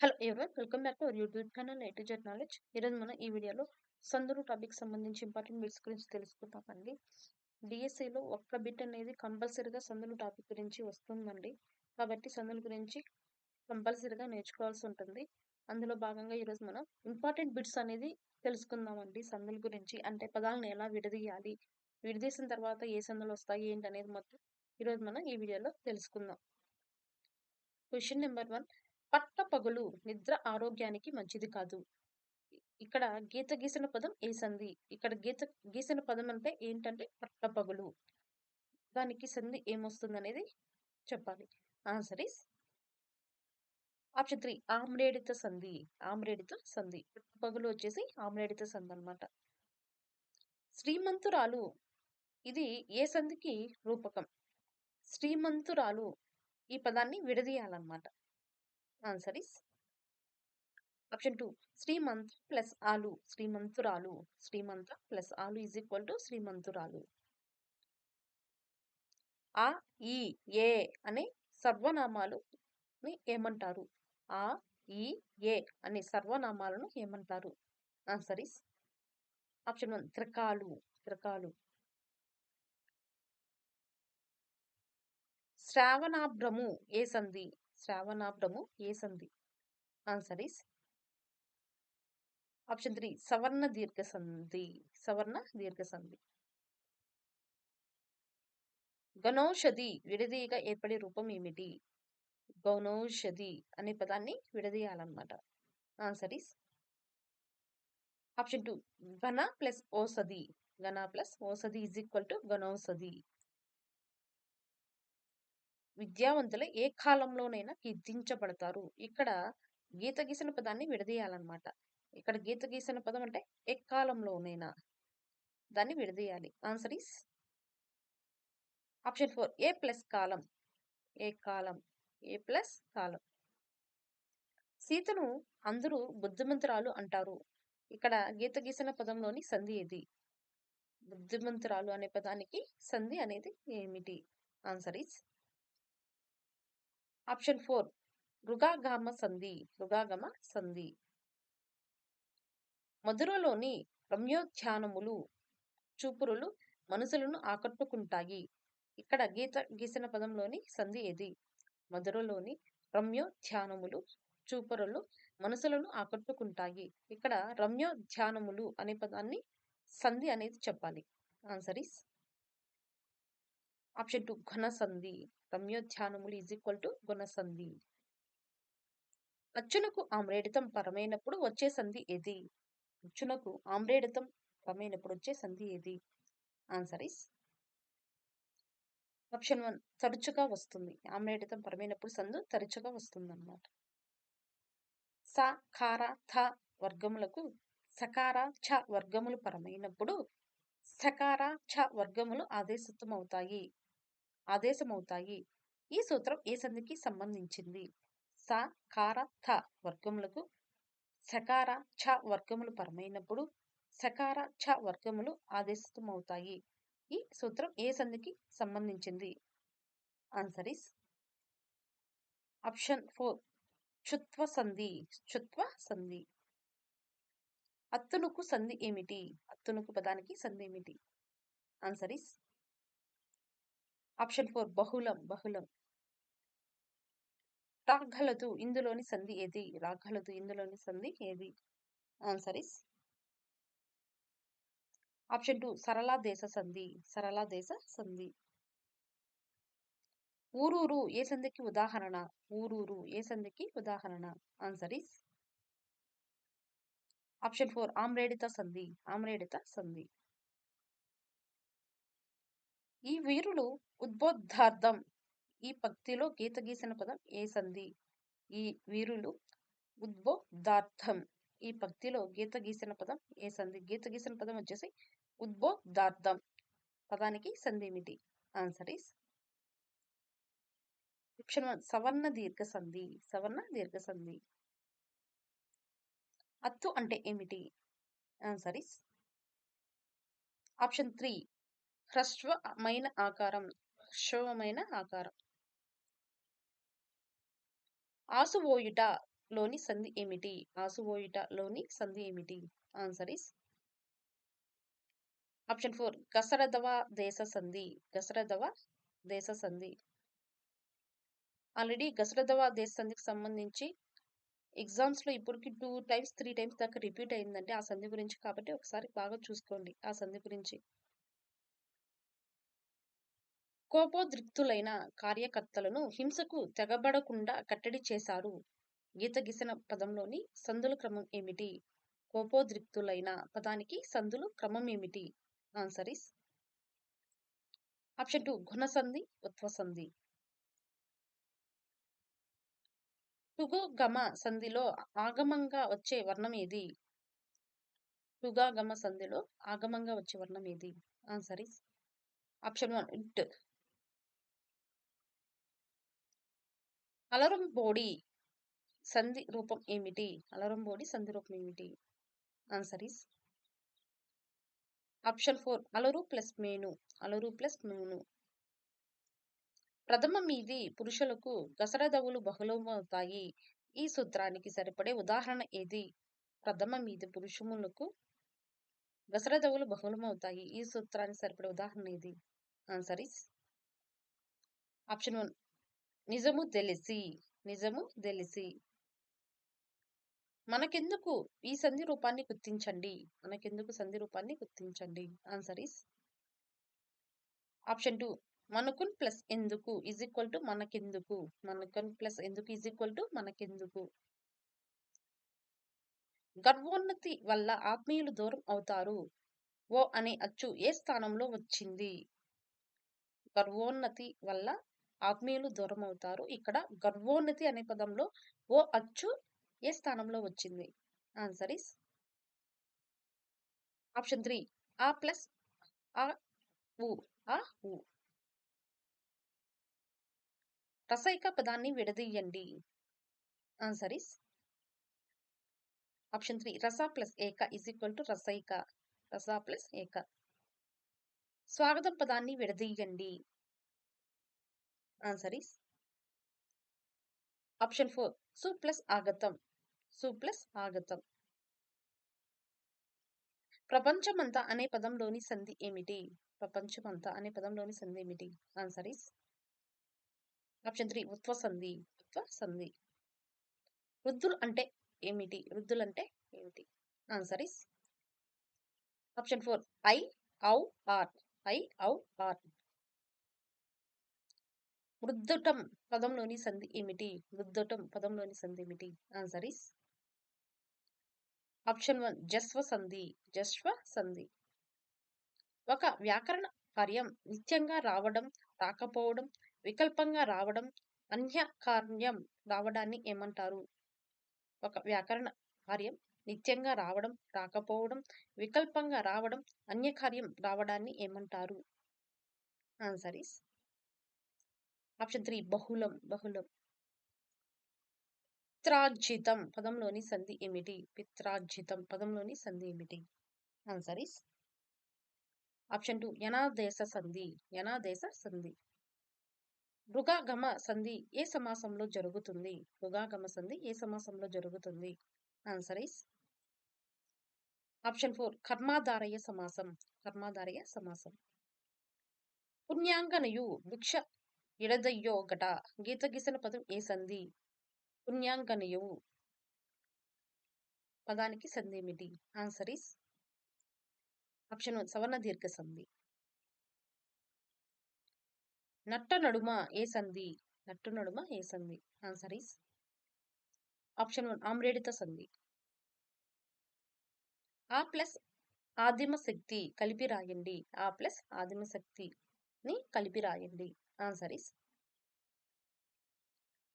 Hello everyone welcome back to our YouTube channel A to Z knowledge. ఈరోజు మనం ఈ వీడియోలో సందులు టాపిక్ సంబంధించి ఇంపార్టెంట్ బిట్స్ గురించి తెలుసుకుందామండి. డిఎస్సిలో ఒక్క బిట్ అనేది కంపల్సరీగా సందులు టాపిక్ గురించి వస్తుందండి. కాబట్టి సందుల గురించి కంపల్సరీగా నేర్చుకోవాల్సి ఉంటుంది. అందులో భాగంగా ఈరోజు మనం ఇంపార్టెంట్ బిట్స్ అనేది తెలుసుకుందామండి సందుల గురించి. అంటే పదాలను ఎలా విడదీయాలి విడదీసిన తర్వాత ఏ సందులు వస్తాయి ఏంటి అనేది మొత్తం ఈరోజు మనం ఈ వీడియోలో తెలుసుకుందాం. క్వశ్చన్ నెంబర్ వన్ పట్ట పగులు నిద్ర ఆరోగ్యానికి మంచిది కాదు. ఇక్కడ గీత గీసిన పదం ఏ సంధి? ఇక్కడ గీత గీసిన పదం అంటే ఏంటంటే పట్ట పగులు దానికి సంధి ఏమొస్తుంది అనేది చెప్పాలి. ఆన్సర్ ఇస్ ఆప్షన్ త్రీ ఆమ్రేడిత సంధి. ఆమ్రేడిత సంధి. పగులు వచ్చేసి ఆమ్రేడిత సంధి అనమాట శ్రీమంతురాలు ఇది ఏ సంధికి రూపకం? శ్రీమంతురాలు ఈ పదాన్ని విడదీయాలన్నమాట. Answer is option two. Srimanth plus ఆలు శ్రీమంతురాలు. శ్రీమంత ప్లస్ ఆలు ఈజ్ ఈక్వల్ టు శ్రీమంతురాలు. ఆ ఈ ఏ అనే సర్వనామాలు ఏమంటారు? ఆ ఈ ఏ అనే సర్వనామాలను ఏమంటారు? ఆన్సర్ ఇస్ ఆప్షన్ వన్ త్రికాలు త్రికాలు. శ్రావణాభ్రము ఏ సంధి? శ్రావణాభ్రము ఏ సంధి? ఆన్సర్ ఇస్ ఆప్షన్ త్రీ సవర్ణ దీర్ఘ సంధి సవర్ణ దీర్ఘ సంధి. గణౌషధి విడదీయగా ఏర్పడే రూపం ఏమిటి? గౌనౌషధి అనే పదాన్ని విడదీయాలన్నమాట. ఆన్సర్ ఇస్ ఆప్షన్ టూ ఘన ప్లస్ ఓసది ఘన ప్లస్ ఓసది ఈజ్ ఈక్వల్ టు గణౌషధి. విద్యావంతులు ఏ కాలంలోనైనా కీర్తించబడతారు ఇక్కడ గీత గీసిన పదాన్ని విడదీయాలన్నమాట. ఇక్కడ గీత గీసిన పదం అంటే ఏ కాలంలోనైనా దాన్ని విడదీయాలి. ఆన్సర్ ఈస్ ఆప్షన్ ఫోర్ ఏ ప్లస్ కాలం. ఏ కాలం ఏ ప్లస్ కాలం. సీతను అందరూ బుద్ధిమంతురాలు అంటారు. ఇక్కడ గీత గీసిన పదంలోని సంధి ఏది? బుద్ధిమంతురాలు అనే పదానికి సంధి అనేది ఏమిటి? ఆన్సర్ ఈస్ ఆప్షన్ ఫోర్ మృగాగామ సంధి రుగాగమ సంధి. మధురలోని రమ్యోధ్యానములు చూపురులు మనసులను ఆకట్టుకుంటాయి. ఇక్కడ గీత గీసిన పదంలోని సంధి ఏది? మధురలోని రమ్యోధ్యానములు చూపరులు మనసులను ఆకట్టుకుంటాయి. ఇక్కడ రమ్యోధ్యానములు అనే పదాన్ని సంధి అనేది చెప్పాలి. ఆన్సర్ ఇస్ ఆప్షన్ టూ ఘన సంధి. రమ్యోధ్యానములు ఈజ్ ఈక్వల్ టు గుణ సంధి. అచ్చునకు ఆమ్రేడితం పరమైనప్పుడు వచ్చే సంధి ఏది? అచ్చునకు ఆమ్రేడితం పరమైనప్పుడు వచ్చే సంధి ఏది? ఆన్సర్ ఇస్ ఆప్షన్ వన్ తరచుగా వస్తుంది. ఆమ్రేడితం పరమైనప్పుడు సంధు తరచుగా వస్తుంది అన్నమాట స కార థ వర్గములకు సకార ఛ వర్గములు పరమైనప్పుడు సకార ఛ వర్గములు ఆదేశితం అవుతాయి ఆదేశమవుతాయి. ఈ సూత్రం ఏ సంధికి సంబంధించింది? స కార థ వర్గములకు సకార ఛ వర్గములు పరమైనప్పుడు సకార ఛ వర్గములు ఆదేశితమవుతాయి. ఈ సూత్రం ఏ సంధికి సంబంధించింది? ఆన్సర్ ఇస్ ఆప్షన్ ఫోర్ చుత్వ సంధి చుత్వ సంధి. అత్తునుకు సంధి ఏమిటి? అత్తునుకు పదానికి సంధి ఏమిటి? ఆన్సర్ ఇస్ ఆప్షన్ ఫోర్ బహుళం బహుళం. రాఘలదు ఇందులోని సంధి ఏది? రాఘలదు ఇందులోని సంధి ఏది? ఆన్సర్ ఇస్ ఆప్షన్ టూ సరళ దేశ సంధి సరళ దేశ సంధి. ఊరూరు ఏ సంధికి ఉదాహరణ? ఊరూరు ఏ సంధికి ఉదాహరణ? ఆన్సర్ ఇస్ ఆప్షన్ ఫోర్ ఆమ్రేడిత సంధి ఆమ్రేడిత సంధి. ఈ వీరులు ఉద్బోద్ధార్థం. ఈ పక్తిలో గీత గీసిన పదం ఏ సంధి? ఈ వీరులు ఉద్బోద్ధార్థం. ఈ పక్తిలో గీత గీసిన పదం ఏ సంధి? గీత గీసిన పదం వచ్చేసి ఉద్బోద్ధార్థం. పదానికి సంధి ఏమిటి ఆన్సర్ ఈస్ ఆప్షన్ వన్ సవర్ణ దీర్ఘ సంధి. సవర్ణ దీర్ఘ సంధి. అత్తు అంటే ఏమిటి? ఆన్సర్ ఈస్ ఆప్షన్ త్రీ హ్రస్వమైన ఆకారం హ్రస్వమైన ఆకారం. ఆసువోయుట లోని సంధి ఏమిటి? ఆసువోయుట లోని సంధి ఏమిటి? ఆన్సర్ ఇస్ ఆప్షన్ ఫోర్ గసరదవ దేశ సంధి. గసరదవ దేశ సంధి. ఆల్రెడీ గసరదవ దేశ సంధికి సంబంధించి ఎగ్జామ్స్లో ఇప్పటికి టూ టైమ్స్ త్రీ టైమ్స్ దాకా రిపీట్ అయిందంటే ఆ సంధి గురించి కాబట్టి ఒకసారి బాగా చూసుకోండి. ఆ సంధి గురించి. కోపోద్రిక్తులైన కార్యకర్తలను హింసకు తెగబడకుండా కట్టడి చేశారు. గీత గీసిన పదంలోని సందుల క్రమం ఏమిటి? కోపోద్రిక్తులైన పదానికి సందులు క్రమం ఏమిటి? ఆన్సర్ ఇస్ ఆప్షన్ టూ గుణసంధి ఉత్వసంధి టుగోగమ సంధిలో ఆగమంగా వచ్చే వర్ణం ఏది? టుగాగమ సంధిలో ఆగమంగా వచ్చే వర్ణం ఏది? Answer is option one it. అలరం బోడి సంధి రూపం ఏమిటి? అలరం బోడి సంధి రూపం ఏమిటి? ఆన్సర్ ఈస్ ఆప్షన్ ఫోర్ అలరు ప్లస్ మేను అలరు ప్లస్ మేను. ప్రథమ మీది పురుషులకు గసరదవులు బహుళమవుతాయి. ఈ సూత్రానికి సరిపడే ఉదాహరణ ఏది? ప్రథమ మీది పురుషములకు గసరదవులు బహుళమవుతాయి. ఈ సూత్రానికి సరిపడే ఉదాహరణ ఏది? ఆన్సర్ ఇస్ ఆప్షన్ వన్ నిజము తెలిసి నిజము తెలిసి. మనకెందుకు ఈ సంధి రూపాన్ని గుర్తించండి? మనకెందుకు సంధి రూపాన్ని గుర్తించండి? ఆన్సర్ ఇస్ ఆప్షన్ టూ మనకున్ ప్లస్ ఎందుకు? ఈజ్ ఈక్వల్ టు మనకెందుకు? మనకున్ ప్లస్ ఎందుకు? ఈజ్ ఈక్వల్ టు మనకెందుకు? గర్వోన్నతి వల్ల ఆత్మీయులు దూరం అవుతారు. ఓ అనే అచ్చు ఏ స్థానంలో వచ్చింది? గర్వోన్నతి వల్ల ఆత్మీయులు దూరం అవుతారు ఇక్కడ గర్వోన్నతి అనే పదంలో ఓ అచ్చు ఏ స్థానంలో వచ్చింది? Answer is option three. ఆ ప్లస్ ఆ ఊ. ఆ ఊ. రసైక పదాన్ని విడదీయండి. Answer is option three. రస ప్లస్ ఏక ఇజ్ ఈక్వల్ టు రసైక. రస ప్లస్ ఏక. స్వాగతం పదాన్ని విడదీయండి. ఆన్సర్ ఇస్ ఆప్షన్ ఫోర్ సు ప్లస్ ఆగతం సు ప్లస్ ఆగతం ప్రపంచమంతా అనే పదంలోని సంధి ఏమిటి? ప్రపంచమంతా అనే పదంలోని సంధి ఏమిటి? ఆన్సర్ ఇస్ ఆప్షన్ త్రీ ఉత్వ సంధి ఉత్వ సంధి వృద్ధులు అంటే ఏమిటి? వృద్ధులు అంటే ఏమిటి? ఆన్సర్ ఇస్ ఆప్షన్ ఫోర్ ఐ ఔ ఆర్. ఐ ఔ ఆర్. మృద్దుటం పదంలోని సంధి ఏమిటి? మృద్దుటం పదంలోని సంధి ఏమిటి? ఆన్సర్ ఇస్ ఆప్షన్ వన్ జస్వ సంధి జస్వ సంధి ఒక వ్యాకరణ కార్యం నిత్యంగా రావడం రాకపోవడం వికల్పంగా రావడం అన్యకార్యం రావడాన్ని ఏమంటారు? ఒక వ్యాకరణ కార్యం నిత్యంగా రావడం రాకపోవడం వికల్పంగా రావడం అన్యకార్యం రావడాన్ని ఏమంటారు? ఆన్సర్ ఇస్ ఆప్షన్ త్రీ బహుళం బహుళం. పిత్రార్జితం పదంలోని సంధి ఏమిటి? పిత్రార్జితం పదంలోని సంధి ఏమిటి? ఆన్సర్ ఇస్ ఆప్షన్ టూ యనాదేశ సంధి యనాదేశ సంధి. రుగాగమ సంధి ఏ సమాసంలో జరుగుతుంది? రుగాగమ సంధి ఏ సమాసంలో జరుగుతుంది? ఆన్సర్ ఇస్ ఆప్షన్ ఫోర్ కర్మాధారయ సమాసం కర్మాధారయ సమాసం. పుణ్యాంగనయు భిక్ష ఇడదయ్యో గట గీత గీసిన పదం ఏ సంధి పుణ్యాంగనయు పదానికి సంధి ఏమిటి ఆన్సర్ ఇస్ ఆప్షన్ వన్ సవర్ణ దీర్ఘ సంధి నట్ట నడుమ ఏ సంధి నట్టు నడుమ ఏ సంధి ఆన్సర్ ఇస్ ఆప్షన్ వన్ ఆమ్రేడిత సంధి ఆ ప్లస్ ఆదిమ శక్తి కలిపి రాయండి ఆ ప్లస్ ఆదిమ శక్తిని కలిపి రాయండి ఆన్సర్ ఇస్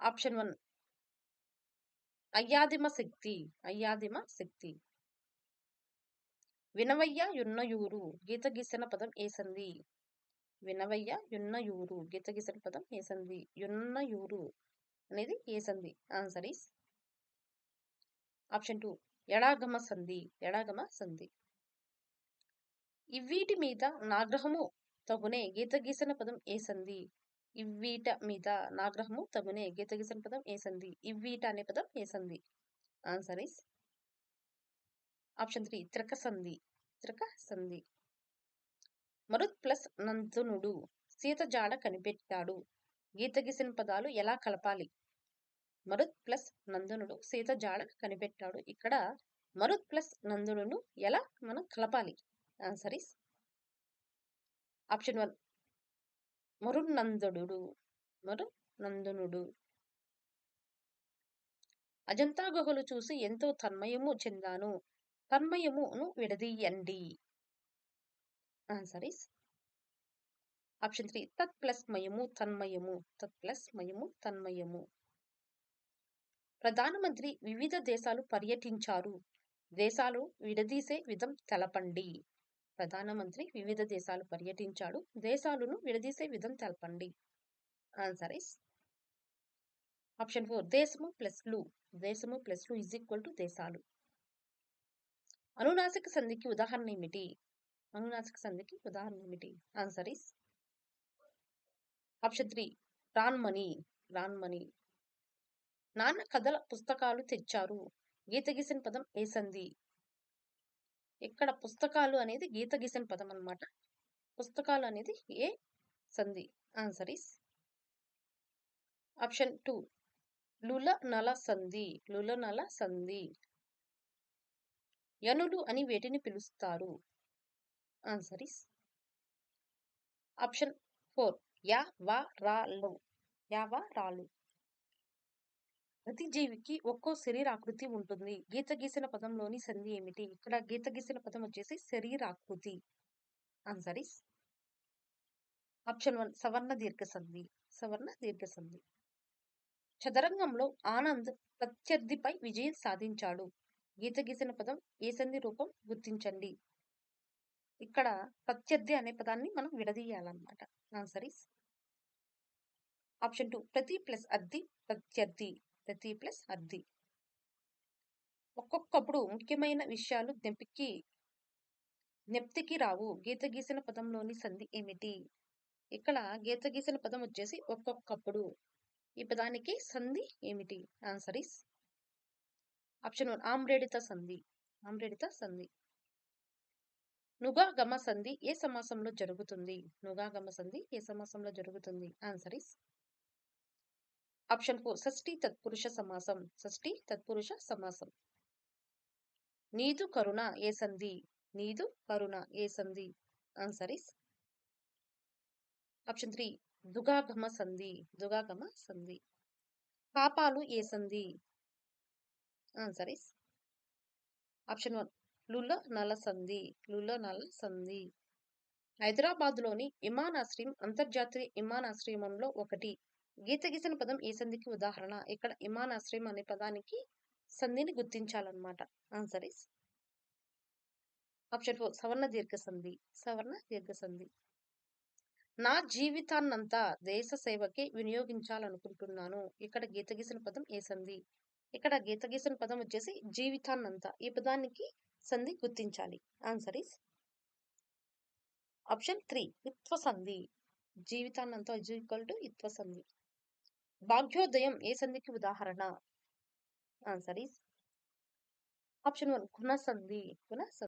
ఆప్షన్ వన్ అయ్యాదిమ శక్తి అయ్యాదిమ శక్తి. వినవయ్య యున్నయూరు గీత గీసిన పదం ఏ సంధి వినవయ్య యున్నయూరు గీత గీసిన పదం ఏ సంధి యున్నయూరు అనేది ఏ సంధి ఆన్సర్ ఇస్ ఆప్షన్ టూ ఎడాగమ సంధి ఎడాగమ సంధి. ఇవీటి మీద నాగ్రహము తగునే గీత గీసిన పదం ఏసంది ఇవ్వీట మీద నాగ్రహము తగునే గీత గీసిన పదం ఏసంది ఇవ్వీట అనే పదం ఏసంది ఆన్సర్ ఇస్ ఆప్షన్ త్రీ త్రిక సంధి. త్రిక సంధి. మరుత్ ప్లస్ నందునుడు సీత జాడ కనిపెట్టాడు. గీత గీసిన పదాలు ఎలా కలపాలి? మరుత్ ప్లస్ నందనుడు సీత జాడ కనిపెట్టాడు. ఇక్కడ మరుత్ ప్లస్ నందనుడు ఎలా మనం కలపాలి? Answer is option one. మరునందుడు మరునందనుడు అజంతా గుహలు చూసి ఎంతో తన్మయము చెందాను. తన్మయమును విడదీయండి. ఆన్సర్ ఇస్ ఆప్షన్ త్రీ తత్ ప్లస్ మయము తన్మయము. తత్ ప్లస్ మయము తన్మయము. ప్రధానమంత్రి వివిధ దేశాలు పర్యటించారు. దేశాలు విడదీసే విధం తెలపండి. ప్రధానమంత్రి వివిధ దేశాలు పర్యటించాడు. దేశాలను విడదీసే విధం తెలపండి. ఆన్సర్ ఇస్ ఆప్షన్ ఫోర్ దేశము ప్లస్లు దేశము ప్లస్లు ఇజ్ ఈక్వల్ టు దేశాలు. అనునాసిక సంధికి ఉదాహరణ ఏమిటి? అనునాసిక సంధికి ఉదాహరణ ఏమిటి? ఆన్సర్ ఇస్ ఆప్షన్ త్రీ రాన్మణి రాన్మణి నాన్న కథల పుస్తకాలు తెచ్చారు. గీత గీసిన పదం ఏ సంధి? ఇక్కడ పుస్తకాలు అనేది గీత గీసిన పదం అన్నమాట. పుస్తకాలు అనేది ఏ సంధి? Answer is option two. Lula నల సంధి. లుల నల సంధి. యనులు అని వేటిని పిలుస్తారు? Answer is option four. Yeah వా రాలు యా వా రాలు ప్రతి జీవికి ఒక్కో శరీరాకృతి ఉంటుంది. గీత గీసిన పదంలోని సంధి ఏమిటి? ఇక్కడ గీత గీసిన పదం వచ్చేసి శరీరాకృతి. ఆన్సర్ ఇస్ ఆప్షన్ వన్ సవర్ణ దీర్ఘ సంధి. సవర్ణ దీర్ఘ సంధి. చదరంగంలో ఆనంద్ ప్రత్యర్థిపై విజయం సాధించాడు. గీత గీసిన పదం ఏ సంధి రూపం గుర్తించండి? ఇక్కడ ప్రత్యర్థి అనే పదాన్ని మనం విడదీయాలన్నమాట. ఆన్సర్ ఇస్ ఆప్షన్ టూ ప్రతి ప్లస్ అద్ది ప్రత్యర్థి. ప్రతి ప్లస్ అద్ది. ఒక్కొక్కప్పుడు ముఖ్యమైన విషయాలు జ్ఞప్తికి జ్ఞప్తికి రావు. గీత గీసిన పదంలోని సంధి ఏమిటి? ఇక్కడ గీత గీసిన పదం వచ్చేసి ఒక్కొక్కప్పుడు. ఈ పదానికి సంధి ఏమిటి? ఆన్సర్ ఇస్ ఆప్షన్ వన్ ఆమ్రేడిత సంధి. ఆమ్రేడిత సంధి. నుగాగమ సంధి ఏ సమాసంలో జరుగుతుంది? నుగాగమ సంధి ఏ సమాసంలో జరుగుతుంది? ఆన్సర్ ఇస్ ఆప్షన్ ఫోర్ షష్ఠి తత్పురుష సమాసం. షష్ఠి తత్పురుష సమాసం. నీదు కరుణ ఏ సంధి? నీదు కరుణ ఏ సంధి? ఆన్సర్ ఇస్ ఆప్షన్ త్రీ దుగాగమ సంధి. దుగాగమ సంధి. పాపాలు ఏ సంధి? ఆన్సర్ ఇస్ ఆప్షన్ వన్ లుల నల సంధి. లుల నల సంధి. హైదరాబాద్లోని విమానాశ్రయం అంతర్జాతీయ విమానాశ్రయంలో ఒకటి. గీత గీసిన పదం ఏ సంధికి ఉదాహరణ. ఇక్కడ ఇమానాశ్రయం అనే పదానికి సంధిని గుర్తించాలన్నమాట. ఆన్సర్ ఇస్ ఆప్షన్ ఫోర్ సవర్ణ దీర్ఘ సంధి. సవర్ణ దీర్ఘ సంధి. నా జీవితాన్నంతా దేశ సేవకి వినియోగించాలనుకుంటున్నాను. ఇక్కడ గీత గీసిన పదం ఏ సంధి? ఇక్కడ గీత గీసిన పదం వచ్చేసి జీవితాన్నంతా. ఈ పదానికి సంధి గుర్తించాలి. ఆన్సర్ ఇస్ ఆప్షన్ త్రీ ఇత్వ సంధి జీవితాన్నంతా ఇజ్ ఈక్వల్ టు ఇత్వ సంధి భాగ్యోదయం ఏ సంధికి ఉదాహరణ? ఆన్సర్ ఈస్ ఆప్షన్ వన్ గుణ సంధి